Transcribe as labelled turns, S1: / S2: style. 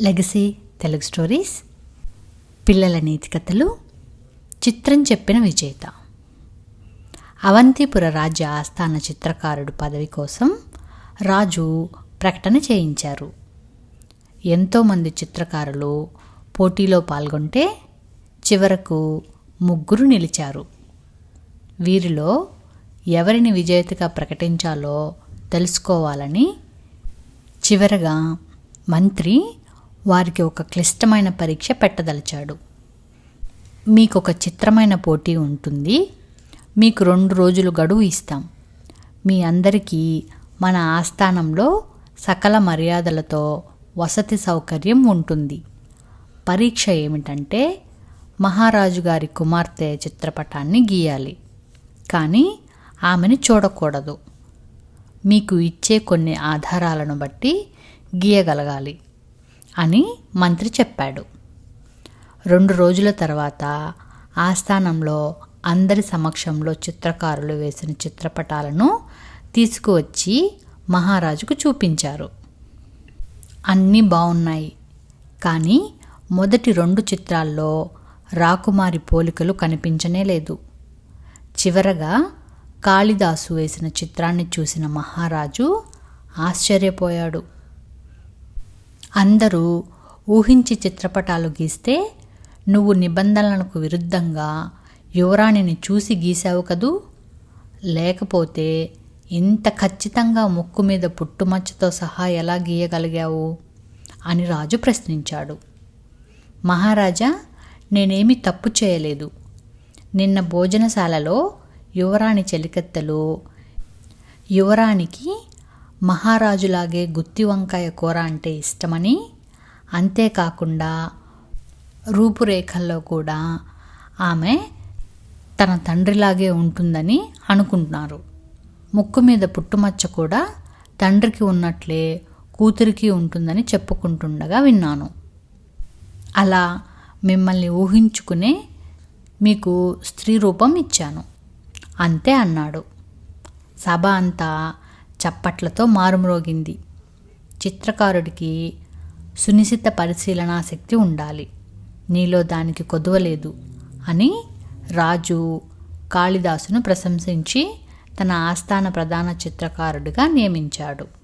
S1: Legacy Telugu stories పిల్లల నీతి కథలు చిత్రం చెప్పిన విజేత. అవంతిపుర రాజ్య ఆస్థాన చిత్రకారుడు పదవి కోసం రాజు ప్రకటన చేయించారు. ఎంతోమంది చిత్రకారులు పోటీలో పాల్గొంటే చివరకు ముగ్గురు నిలిచారు. వీరిలో ఎవరిని విజేతగా ప్రకటించాలో తెలుసుకోవాలని చివరగా మంత్రి వారికి ఒక క్లిష్టమైన పరీక్ష పెట్టదలిచాడు. మీకు ఒక చిత్రమైన పోటీ ఉంటుంది. మీకు రెండు రోజులు గడువు ఇస్తాం. మీ అందరికీ మన ఆస్థానంలో సకల మర్యాదలతో వసతి సౌకర్యం ఉంటుంది. పరీక్ష ఏమిటంటే మహారాజు గారి కుమార్తె చిత్రపటాన్ని గీయాలి. కానీ ఆమెను చూడకూడదు. మీకు ఇచ్చే కొన్ని ఆధారాలను బట్టి గీయగలగాలి. అని మంత్రి చెప్పాడు. రెండు రోజుల తర్వాత ఆస్థానంలో అందరి సమక్షంలో చిత్రకారులు వేసిన చిత్రపటాలను తీసుకువచ్చి మహారాజుకు చూపించారు. అన్నీ బాగున్నాయి కానీ మొదటి రెండు చిత్రాల్లో రాకుమారి పోలికలు కనిపించనే లేదు. చివరగా కాళిదాసు వేసిన చిత్రాన్ని చూసిన మహారాజు ఆశ్చర్యపోయాడు. అందరూ ఊహించి చిత్రపటాలు గీస్తే నువ్వు నిబంధనలకు విరుద్ధంగా యువరాణిని చూసి గీశావు కదూ? లేకపోతే ఇంత ఖచ్చితంగా ముక్కు మీద పుట్టుమచ్చతో సహా ఎలా గీయగలిగావు? అని రాజు ప్రశ్నించాడు. మహారాజా నేనేమీ తప్పు చేయలేదు. నిన్న భోజనశాలలో యువరాణి చెలికత్తెలు యువరానికి మహారాజులాగే గుత్తి వంకాయ కూర అంటే ఇష్టమని అంతేకాకుండా రూపురేఖల్లో కూడా ఆమె తన తండ్రిలాగే ఉంటుందని అనుకుంటున్నారు. ముక్కు మీద పుట్టుమచ్చ కూడా తండ్రికి ఉన్నట్లే కూతురికి ఉంటుందని చెప్పుకుంటుండగా విన్నాను. అలా మిమ్మల్ని ఊహించుకునే మీకు స్త్రీ రూపం ఇచ్చాను. అంతే అన్నాడు. సభ అంతా చప్పట్లతో మారుమ్రోగింది. చిత్రకారుడికి సునిశిత పరిశీలనా శక్తి ఉండాలి. నీలో దానికి కొదవలేదు అని రాజు కాళిదాసును ప్రశంసించి తన ఆస్థాన ప్రధాన చిత్రకారుడిగా నియమించాడు.